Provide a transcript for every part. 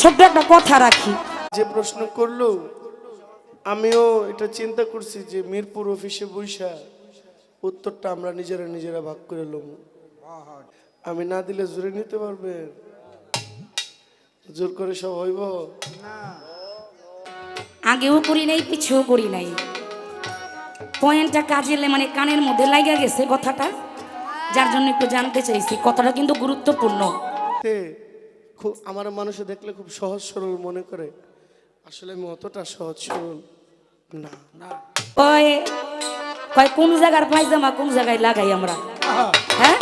ছোট্ট একটা কথা রাখি। যে প্রশ্ন করল আমিও এটা চিন্তা করছি যে মিরপুর অফিসে বৈশা উত্তরটা আমরা নিজেরা নিজেরা ভাগ করে লম। আমি না দিলে জোরে নিতে পারবে? জোর করে সব হইব? আগেও করি নাই পিছেও করি নাই। পয়েন্টটা কাজে মানে কানের মধ্যে লাগা গেছে কথাটা। যার জন্য একটু জানতে চাইছি কথাটা কিন্তু গুরুত্বপূর্ণ। খুব আমার মানুষে দেখলে খুব সহজ সরল মনে করে। আসলে আমি অতটা সহজ সরল না। কয় কয় কোন জায়গার পায়জামা কোন জায়গায় লাগাই আমরা? হ্যাঁ?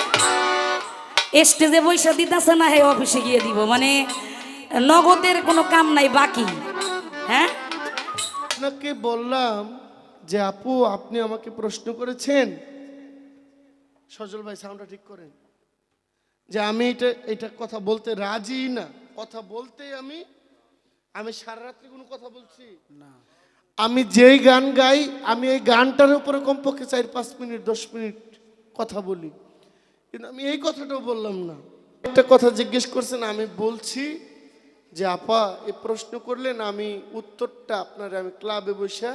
স্টেজে বৈশা দিতেছে না হে অফিসে গিয়ে দিব। মানে নগদের কোনো কাম নাই বাকি। হ্যাঁ? আপনাকে বললাম যে আপু আপনি আমাকে প্রশ্ন করেছেন। সজল ভাই সাউন্ডটা ঠিক করেন। যে আমি এটা এটা কথা বলতে রাজি না। কথা বলতে আমি আমি সারা রাত্রি কোনো কথা বলছি। না। আমি যেই গান গাই আমি এই গানটার উপরে কমপক্ষে চার পাঁচ মিনিট দশ মিনিট কথা বলি। কিন্তু আমি এই কথাটাও বললাম না। একটা কথা জিজ্ঞেস করছেন আমি বলছি যে আপা এ প্রশ্ন করলেন আমি উত্তরটা আপনার আমি ক্লাবে বসে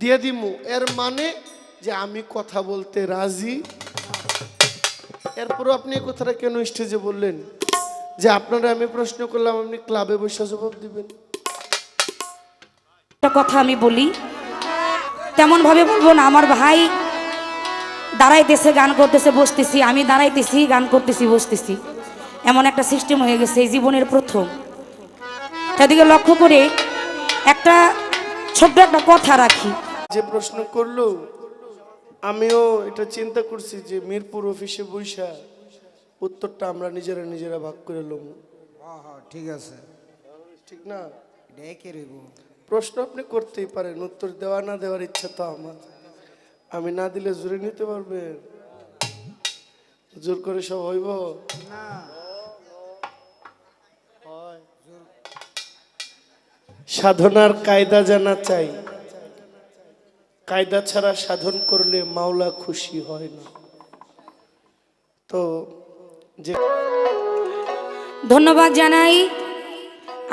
দিয়ে দিমু। এর মানে যে আমি কথা বলতে রাজি এরপরও আপনি এই কথাটা কেন স্টেজে বললেন? যে আপনারা আমি প্রশ্ন করলাম আপনি ক্লাবে বসে জবাব দিবেন। একটা কথা আমি বলি তেমন ভাবে বলব না আমার ভাই দাঁড়াইতেছে গান করতেছে বসতেছি আমি দাঁড়াইতেছি গান করতেছি বসতেছি। এমন একটা সিস্টেম হয়ে গেছে এই জীবনের প্রথম। সেদিকে লক্ষ্য করে একটা ছোট্ট একটা কথা রাখি। যে প্রশ্ন করল আমিও এটা চিন্তা করছি যে মিরপুর অফিসে বৈশা উত্তরটা আমরা নিজেরা নিজেরা ভাগ করে লম। হ্যাঁ হ্যাঁ ঠিক আছে। ঠিক না? প্রশ্ন আপনি করতেই পারেন উত্তর দেওয়া না দেওয়ার ইচ্ছা তো আমার। আমি না দিলে জোরে নিতে পারবে? জোর করে সব হইব? হয়। সাধনার কায়দা জানা চাই। কায়দা ছাড়া সাধন করলে মাওলা খুশি হয় না। তো যে ধন্যবাদ জানাই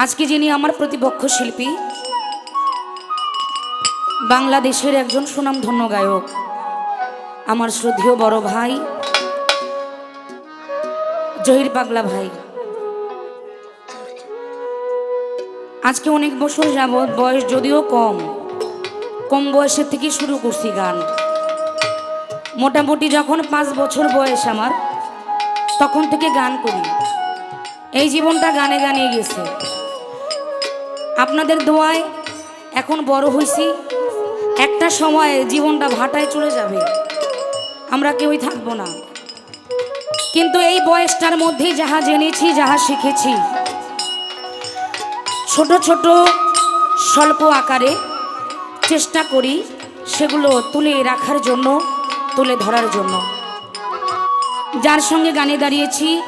আজকে যিনি আমার প্রতিপক্ষ শিল্পী, বাংলাদেশের একজন সুনামধন্য গায়ক, আমার শ্রদ্ধেয় বড় ভাই, জহির পাগলা ভাই। আজকে অনেক বছর যাবৎ বয়স যদিও কম কম বয়সের থেকে শুরু করছি গান। মোটামুটি যখন পাঁচ বছর বয়স আমার, তখন থেকে গান করি। এই জীবনটা গানে গানে গেছে। আপনাদের দোয়ায় এখন বড় হয়েছি একটা সময় জীবনটা ভাটায় চলে যাবে। আমরা কেউই থাকব না। কিন্তু এই বয়সটার মধ্যে যাহা জেনেছি, যাহা শিখেছি, ছোট ছোট স্বল্প আকারে চেষ্টা করি সেগুলো তুলে রাখার জন্য, তুলে ধরার জন্য। যার সঙ্গে গানে দাঁড়িয়েছি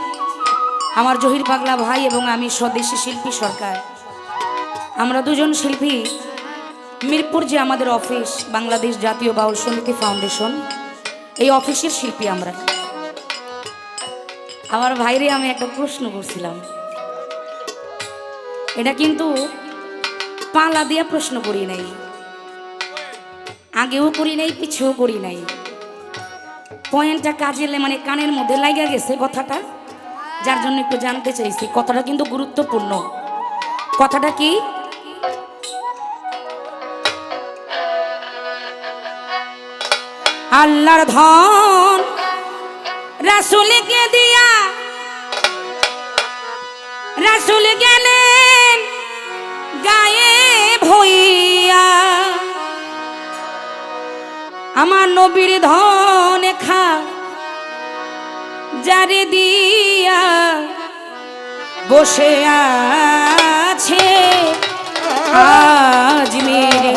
আমার জহির পাগলা ভাই এবং আমি স্বদেশী শিল্পী সরকার। আমরা দুজন শিল্পী। মিরপুর যে আমাদের অফিস, বাংলাদেশ জাতীয় বাউল সমিতি ফাউন্ডেশন, এই অফিসের শিল্পী আমরা। আমার ভাইরে আমি একটা প্রশ্ন করছিলাম। এটা কিন্তু পালা দিয়া প্রশ্ন করি নাই। আগেও করি নাই, পিছেও করি নাই। পয়েন্টটা কাজে মানে কানের মধ্যে লাগা গেছে কথাটা। যার জন্য একটু জানতে চাইছি, কথাটা কিন্তু গুরুত্বপূর্ণ। কথাটা কি? আল্লাহর ধন রাসুলকে দিয়া, রাসুল গেলেন গায়ে ভইয়া আমার নবীর ধন খা যারে দিয়া বসে আছে আজ মেরে।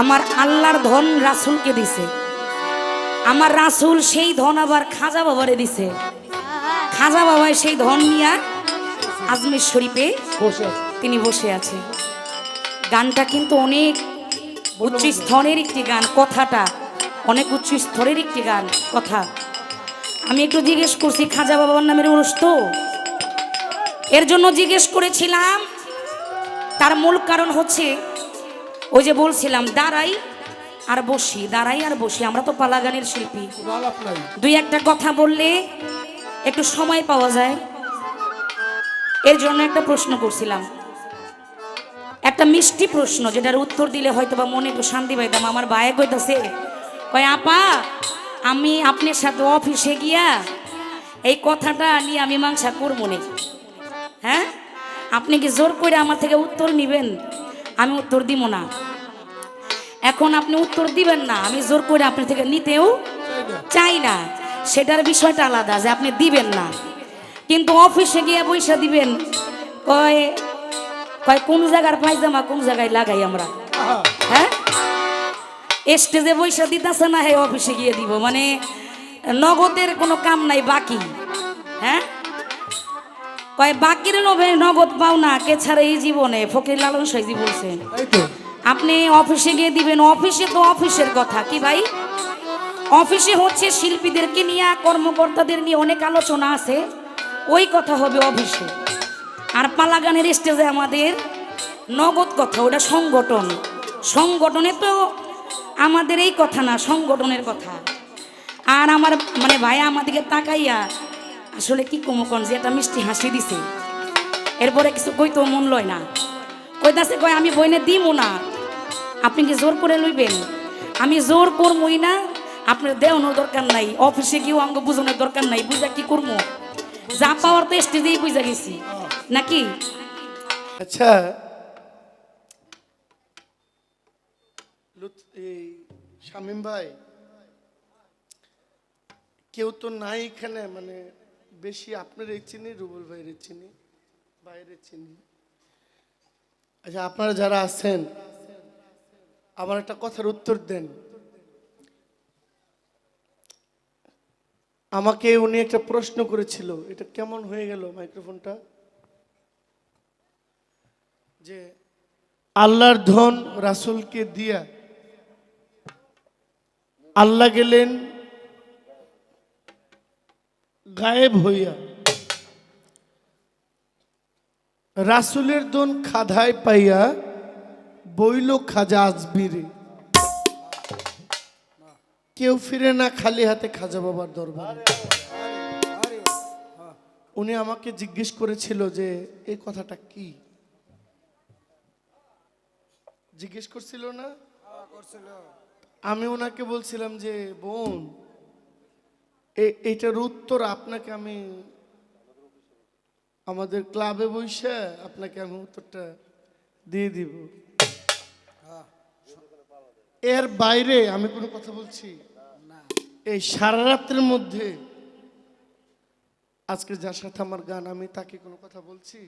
আমার আল্লাহর ধন রাসুলকে দিছে। আমার রাসুল সেই ধন আবার খাজা বাবারে দিছে। খাজা বাবায় সেই ধন নিয়া আজমির শরীফে বসে তিনি বসে আছে। গানটা কিন্তু অনেক উচ্চ স্তরের একটি গান কথাটা। অনেক উচ্চ স্তরের একটি গান কথা। আমি একটু জিজ্ঞেস করছি খাজা বাবার নামের উরস তো? এর জন্য জিজ্ঞেস করেছিলাম তার মূল কারণ হচ্ছে ওই যে বলছিলাম দাঁড়াই আর বসি দাঁড়াই আর বসি আমরা তো পালা গানের শিল্পী। দুই একটা কথা বললে একটু সময় পাওয়া যায়। এর জন্য একটা প্রশ্ন করছিলাম। একটা মিষ্টি প্রশ্ন, যেটার উত্তর দিলে হয়তো বা মনে একটু শান্তি পাইতাম। আমার বায়ে কইতাছে, কয় আপা, আমি আপনার সাথে অফিসে গিয়া এই কথাটা নিয়ে আমি মাংসা করব নে। হ্যাঁ? আপনি কি জোর করে আমার থেকে উত্তর নিবেন? আমি উত্তর দিব না। এখন আপনি উত্তর দিবেন না, আমি জোর করে আপনার থেকে নিতেও চাই না। সেটার বিষয়টা আলাদা, যে আপনি দিবেন না। কিন্তু অফিসে গিয়ে পয়সা দিবেন, কয় কয় কোন জায়গার পায়জামা কোন জায়গায় লাগাই আমরা? হ্যাঁ? স্টেজে পয়সা দিতেছে না হে অফিসে গিয়ে দিব। মানে নগদের কোনো কাম নাই বাকি। হ্যাঁ? কয় বাকির নভে নগদ পাও না কে ছাড়া এই জীবনে? ফকির লালন সাইজি বলছেন। আপনি অফিসে গিয়ে দিবেন। অফিসে তো অফিসের কথা। কি ভাই? অফিসে হচ্ছে শিল্পীদেরকে নিয়ে কর্মকর্তাদের নিয়ে অনেক আলোচনা আছে। ওই কথা হবে অফিসে। আর পালাগানের স্টেজে আমাদের নগদ কথা, ওটা সংগঠন। সংগঠনে তো আমাদের এই কথা না, সংগঠনের কথা। আর আমার মানে ভাই আমাদেরকে তাকাইয়া, আসলে কি কমকন যে একটা মিষ্টি হাসি দিছে। এরপরে কিছু কই তো মন লয় না। কইতাছে, কয়, আমি বইনে দিমু না। আপনি কি জোর করে লইবেন? আমি জোর করবই না। আপনার দেওয়ানোর দরকার নাই। অফিসে গিয়েও অঙ্গ বুঝানোর দরকার নাই। বুঝা কি করব যা পাওয়ার তো স্টেজেই বুঝা গেছি। নাকি? আচ্ছা। এই শামিম ভাই, কেউ তো নাই এখানে মানে বেশি আপনার চিনি, রুবুল ভাইয়ের চিনি বাইরে চিনি। আচ্ছা আপনারা যারা আছেন, আমার একটা কথার উত্তর দেন। আমাকে উনি একটা প্রশ্ন করেছিল, এটা কেমন হয়ে গেল মাইক্রোফোনটা? যে আল্লাহর ধন রাসূলকে দিয়া আল্লাহ গেলেন গায়েব হইয়া। রাসূলের ধন খাধায় পাইয়া বইল খাজা আজবিরে কেউ ফিরে না খালি হাতে খাজা বাবার দরবারে। উনি আমাকে জিজ্ঞেস করেছিল যে এই কথাটা কি? জিজ্ঞেস করছিল না? আমি ওনাকে বলছিলাম যে বোন এ- এইটার উত্তর আপনাকে আমি আমাদের ক্লাবে বসে আপনাকে আমি উত্তরটা দিয়ে দিব। এর বাইরে আমি কোনো কথা বলছি? এই সারা রাত্রের মধ্যে আজকে যার সাথে আমার গান আমি তাকে কোনো কথা বলছি?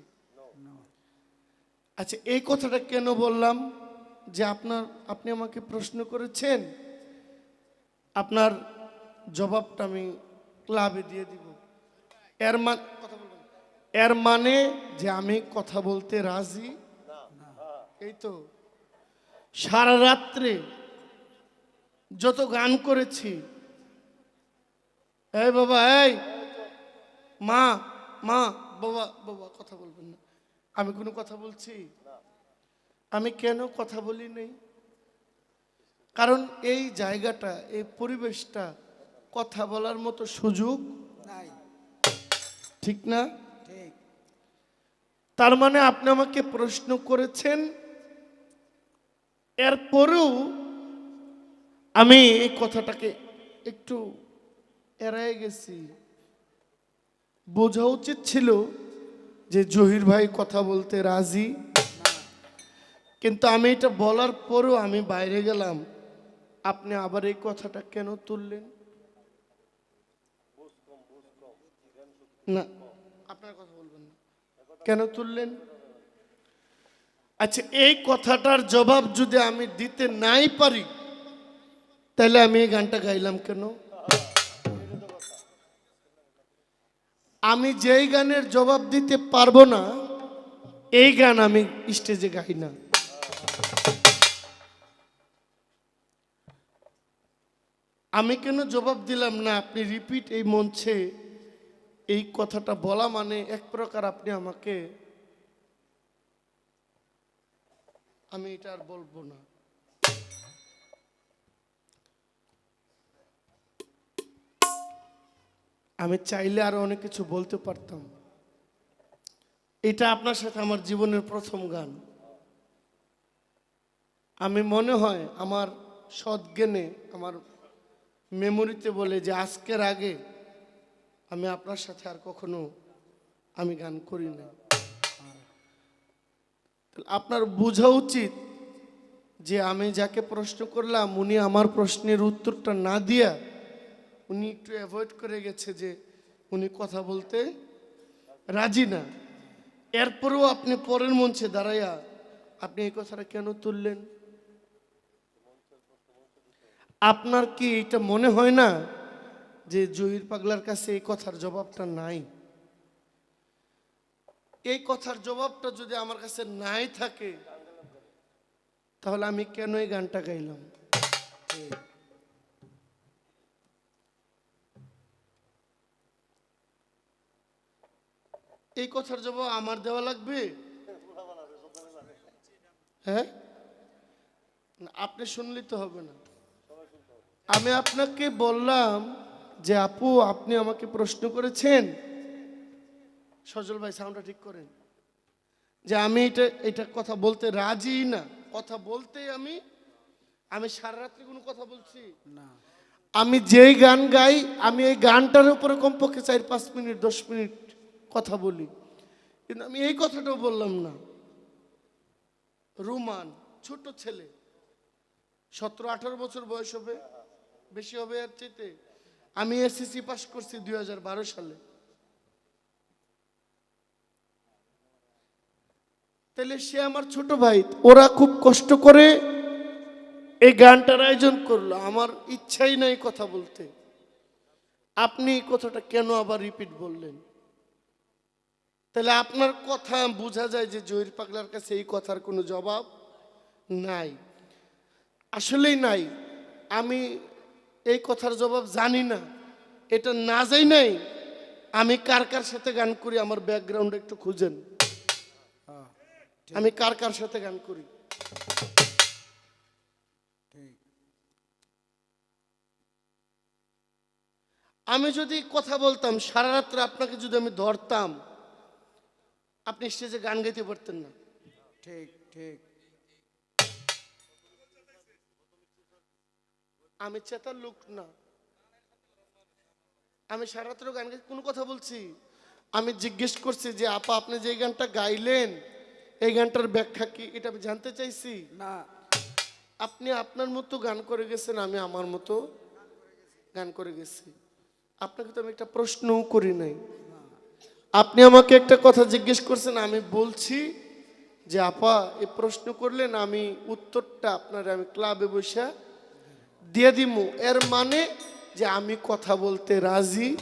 আচ্ছা এই কথাটা কেন বললাম? যে আপনার, আপনি আমাকে প্রশ্ন করেছেন, আপনার জবাবটা আমি ক্লাবে দিয়ে দিব। এর মান। এর মানে যে আমি কথা বলতে রাজি? এই তো। সারা রাত্রে যত গান করেছি, এই বাবা, এই, মা মা, বাবা বাবা, কথা বলবেন না। আমি কোনো কথা বলছি? আমি কেন কথা বলি নেই? কারণ এই জায়গাটা এই পরিবেশটা কথা বলার মতো সুযোগ নাই। ঠিক না? তার মানে আপনি আমাকে প্রশ্ন করেছেন এরপরেও আমি এই কথাটাকে একটু এড়াই গেছি। বোঝা উচিত ছিল যে জহির ভাই কথা বলতে রাজি। কিন্তু আমি এটা বলার পরেও আমি বাইরে গেলাম। আপনি আবার এই কথাটা কেন তুললেন? না। আপনার কথা বলবেন না। কেন তুললেন? আচ্ছা এই কথাটার জবাব যদি আমি দিতে নাই পারি, তাহলে আমি এই গানটা গাইলাম কেন? আমি যেই গানের জবাব দিতে পারব না, এই গান আমি স্টেজে গাই না। আমি কেন জবাব দিলাম না? আপনি রিপিট এই মঞ্চে এই কথাটা বলা মানে এক প্রকার আপনি আমাকে আমি এটা আর বলব না। আমি চাইলে আরও অনেক কিছু বলতে পারতাম। এটা আপনার সাথে আমার জীবনের প্রথম গান। আমি মনে হয় আমার সদ্জ্ঞানে আমার মেমোরিতে বলে যে আজকের আগে আমি আপনার সাথে আর কখনো আমি গান করি না আপনার বোঝা উচিত যে আমি যাকে প্রশ্ন করলাম, উনি আমার প্রশ্নের উত্তরটা না দিয়া উনি একটু অ্যাভয়েড করে গেছে যে উনি কথা বলতে রাজি না। এরপরেও আপনি পরের মঞ্চে দাঁড়াইয়া আপনি এই কথাটা কেন তুললেন? আপনার কি এটা মনে হয় না যে জহির পাগলার কাছে এই কথার জবাবটা নাই? এই কথার জবাবটা যদি আমার কাছে নাই থাকে, তাহলে আমি কেন এই গানটা গাইলাম? এই কথার জবাব আমার দেওয়া লাগবে? হ্যাঁ? আপনি শুনলেই তো হবে না। আমি আপনাকে বললাম যে আপু আপনি আমাকে প্রশ্ন করেছেন। সজল ভাই সাউন্ডটা ঠিক করেন। যে আমি এটা এটা কথা বলতে রাজি না। কথা বলতেই আমি আমি সারা রাত্রি কোনো কথা বলছি? না। আমি যেই গান গাই আমি এই গানটার উপরে কমপক্ষে চার পাঁচ মিনিট দশ মিনিট কথা বলি। কিন্তু আমি এই কথাটাও বললাম না। রুমান ছোট ছেলে সতেরো আঠারো বছর বয়স হবে। বেশি হবে এর চাইতে? আমি এসএসসি পাস করছি দুই হাজার বারো সালে। তাহলে সে আমার ছোট ভাই, ওরা খুব কষ্ট করে এই গানটার আয়োজন করল। আমার ইচ্ছাই নাই কথা বলতে। আপনি কথাটা কেন আবার রিপিট বললেন? তাহলে আপনার কথা বোঝা যায় যে জহির পাগলার কাছে এই কথার কোনো জবাব নাই। আসলেই নাই। আমি এই কথার জবাব জানি না। এটা না যাই নাই আমি কার কার সাথে গান করি আমার ব্যাকগ্রাউন্ড একটু খুঁজেন। আমি কার কার সাথে গান করি? আমি যদি কথা বলতাম, সারা রাত্রে আপনাকে যদি আমি ধরতাম, আপনি স্টেজে গান গাইতে পারতেন না। ঠিক ঠিক। আমি চেতার লোক না। আমি সারা রাত্রে গান গাই কোনো কথা বলছি। আমি জিজ্ঞেস করছি যে আপা আপনি যে গানটা গাইলেন এই গানটার ব্যাখ্যা কি? এটা আমি জানতে চাইছি। না। আপনি আপনার মতো গান করে গেছেন আমি আমার মতো গান করে গেছি। আপনাকে তো আমি একটা প্রশ্নও করি নাই। আপনি আমাকে একটা কথা জিজ্ঞেস করছেন আমি বলছি যে আপা এই প্রশ্ন করলেন আমি উত্তরটা আপনার আমি ক্লাবে বসে দিয়ে দিমু। এর মানে যে আমি কথা বলতে রাজি।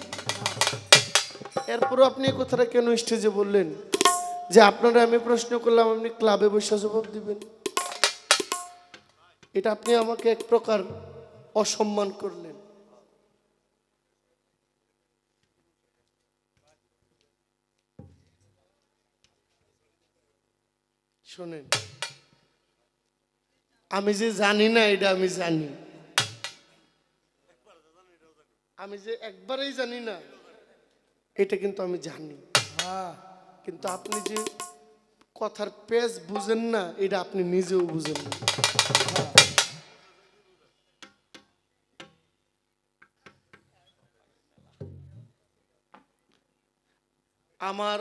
এরপরও আপনি এই কথাটা কেন স্টেজে বললেন? যে আপনারা আমি প্রশ্ন করলাম, আপনি ক্লাবে বসে জবাব দিবেন। এটা আপনি আমাকে এক প্রকার অসম্মান করলেন। শোনেন, আমি যে জানি না, এটা আমি জানি। আমি যে একবারেই জানি না এটা কিন্তু আমি জানি। হ্যাঁ। কিন্তু আপনি যে কথার পেজ বুঝেন না এটা আপনি নিজেও বুঝেন না। আমার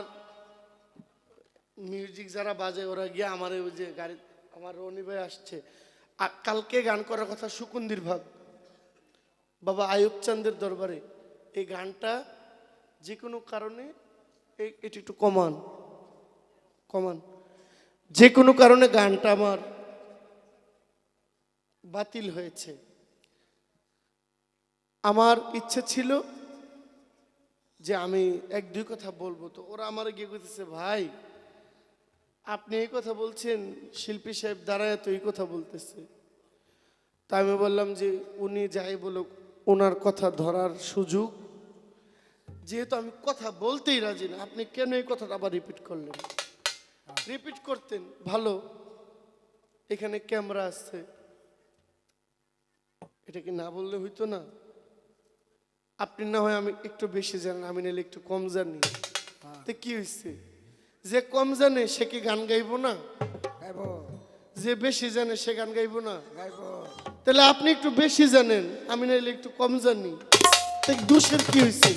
মিউজিক যারা বাজে ওরা গিয়ে আমার ওই যে গাড়ি আমার রনি ভাই আসছে। কালকে গান করার কথা সুকুন্দির ভাগ। বাবা আয়ুব চান্দের দরবারে। এই গানটা যে কোনো কারণে এটি একটু কমান। কমান। যে কোনো কারণে গানটা আমার বাতিল হয়েছে। আমার ইচ্ছে ছিল যে আমি এক দুই কথা বলব। তো ওরা আমার গিয়ে বলতেছে ভাই, আপনি এই কথা বলছেন, শিল্পী সাহেব দাঁড়ায় তো এই কথা বলতেছে। তা আমি বললাম যে, উনি যাই বলুক ওনার কথা ধরার সুযোগ। যেহেতু আমি কথা বলতেই রাজি না আপনি কেন এই কথাটা আবার রিপিট করলেন? রিপিট করতেন ভালো। এখানে ক্যামেরা আসছে এটা কি না বললে হইতো না? আপনি না হয় আমি একটু বেশি জানেন আমি নাহলে একটু কম জানি। তো কি হয়েছে যে কম জানে সে কি গান গাইবো না? গাইব। যে বেশি জানে সে গান গাইবো না? গাইব। তাহলে আপনি একটু বেশি জানেন, আমি নাইলে একটু কম জানি। দোষের কি হয়েছে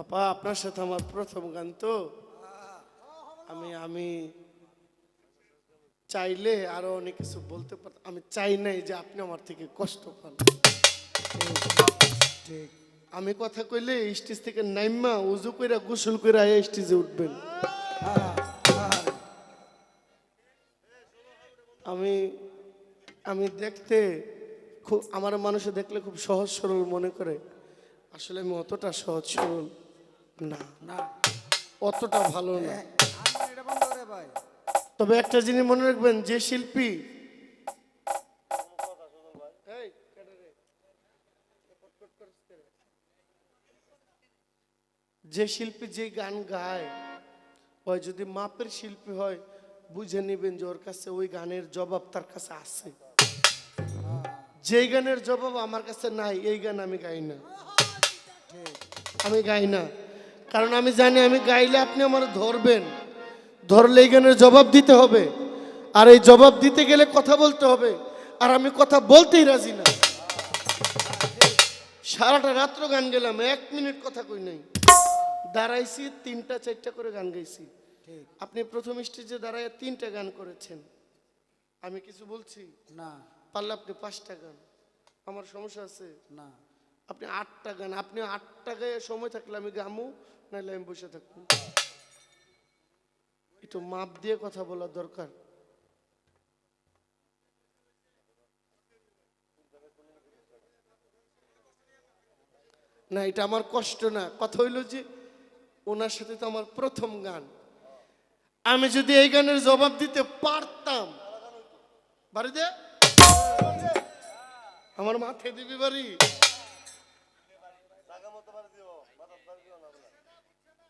আপা, আপনার সাথে আমার প্রথম গান তো। আমি আমি চাইলে আরও অনেক কিছু বলতে পার আমি চাই নাই যে আপনি আমার থেকে কষ্ট পান। ঠিক আমি কথা কইলে স্টেজ থেকে নাইমা উজু কইরা গোসল কইরা আয়া স্টেজে উঠবেন। হ্যাঁ হ্যাঁ আমি আমি দেখতে খুব আমার মানুষে দেখলে খুব সহজ সরল মনে করে। আসলে আমি অতটা সহজ সরল না। না। অতটা ভালো না। ভাই। তবে একটা জিনিস মনে রাখবেন যে শিল্পী যে শিল্পী যে গান গায়, ওই যদি মাপের শিল্পী হয়, বুঝে নেবেন যে ওর কাছে ওই গানের জবাব তার কাছে আছে। যে গানের জবাব আমার কাছে নাই, এই গান আমি গাই না। আমি গাই না। কারণ আমি জানি, আমি গাইলে আপনি আমার ধরবেন। ধরলে এই গানের জবাব দিতে হবে। আর এই জবাব দিতে গেলে কথা বলতে হবে। আর আমি কথা বলতেই রাজি না। সারাটা রাত্র গান গেলাম, এক মিনিট কথা কই নাই। দাঁড়াইছি তিনটা চারটা করে গান গাইছি। আপনি প্রথম স্টেজে দাঁড়ায় তিনটা গান করেছেন। আমি কিছু বলছি? না। পারলে আপনি পাঁচটা গান। আমার সমস্যা আছে। না। আপনি আটটা গান। আপনি আটটা গায়ে সময় থাকলে আমি গামু নাহলে আমি বসে থাকব। একটু মাপ দিয়ে কথা বলার দরকার। না এটা আমার কষ্ট না। কথা হইল যে ওনার সাথে তো আমার প্রথম গান। আমি যদি এই গানের জবাব দিতে পারতাম। বাড়িতে আমার মাথায় দিবি বাড়ি।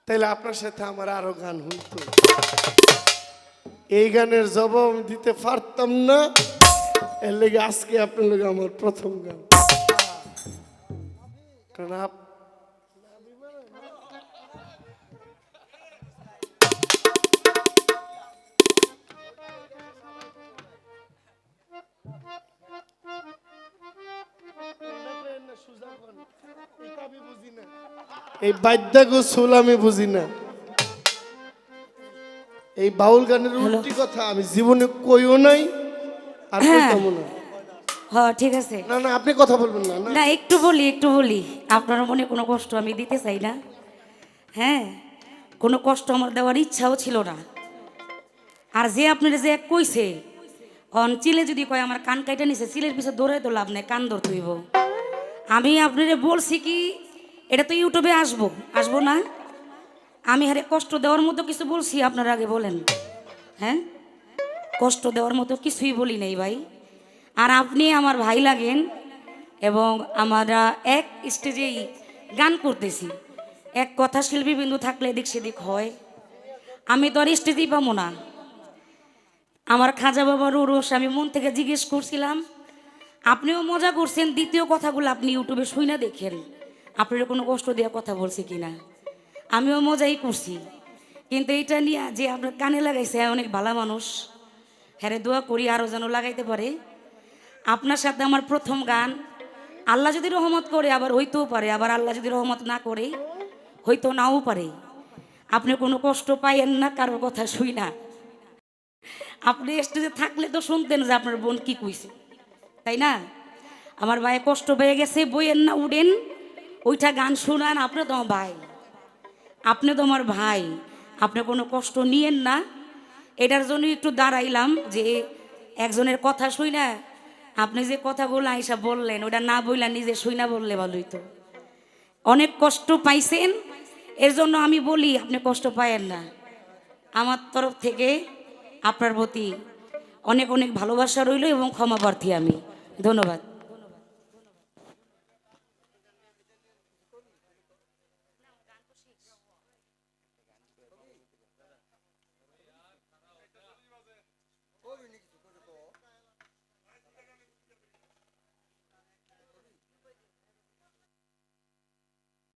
তাইলে আপনার সাথে আমার আরও গান হইতো। এই গানের জবাব দিতে পারতাম না। এর লেগে আজকে আপনার লেগে আমার প্রথম গান। কারণ এই বাদ্যাগো সুল আমি বুঝি না। এই বাউল গানের উল্টি কথা আমি জীবনে কইও নাই আর হ্যাঁ। কইতামও না। হ ঠিক আছে। না না আপনি কথা বলবেন না না। একটু বলি একটু বলি। আপনার মনে কোনো কষ্ট আমি দিতে চাই না। হ্যাঁ কোনো কষ্ট আমার দেওয়ার ইচ্ছাও ছিল না। আর যে আপনার যে এক কইছে অন চিলে যদি কয় আমার কান কাইটা নিছে চিলের পিছে দৌড়াই তো লাভ নাই কান দৌড় তুইব আমি আপনারে বলছি কি, এটা তো ইউটিউবে আসব। আসব না? আমি হারে কষ্ট দেওয়ার মতো কিছু বলছি, আপনারা আগে বলেন। হ্যাঁ? কষ্ট দেওয়ার মতো কিছুই বলি নাই ভাই। আর আপনি আমার ভাই লাগেন এবং আমরা এক স্টেজেই গান করতেছি। এক কথা শিল্পী বিন্দু থাকলে এদিক সেদিক হয়। আমি তো আর স্টেজেই পাবো না। আমার খাজা বাবার উরস আমি মন থেকে জিজ্ঞেস করছিলাম আপনিও মজা করছেন, দ্বিতীয় কথাগুলো আপনি ইউটিউবে শুই না দেখেন। আপনার কোনো কষ্ট দেওয়া কথা বলছি কিনা? আমিও মজাই করছি। কিন্তু এটা নিয়ে যে আপনার কানে লাগাইছে অনেক ভালো মানুষ। হ্যাঁ দোয়া করি আরও যেন লাগাইতে পারে। আপনার সাথে আমার প্রথম গান, আল্লাহ যদি রহমত করে, আবার হইতেও পারে, আবার আল্লাহ যদি রহমত না করে হয়তো নাও পারে। আপনি কোনো কষ্ট পাইয়েন না কারোর কথা শুই না। আপনি স্টেজে থাকলে তো শুনতেন যে আপনার বোন কি কইছে। তাই না? আমার ভাই কষ্ট পেয়ে গেছে, বইয়ের না উডেন, ওইটা গান শুনান, আপনি তো ভাই। আপনি তো আমার ভাই, আপনি কোনো কষ্ট নিয়েন না। এটার জন্য একটু দাঁড়াইলাম যে একজনের কথা শুই না আপনি যে কথাগুলো আইসা বললেন ওটা না বইলা নিজে শুই না বললে ভালোই তো। অনেক কষ্ট পাইছেন, এর জন্য আমি বলি, আপনি কষ্ট পায়েন না। আমার তরফ থেকে আপনার প্রতি অনেক অনেক ভালোবাসা রইল এবং ক্ষমাপ্রার্থী আমি। ধন্যবাদ।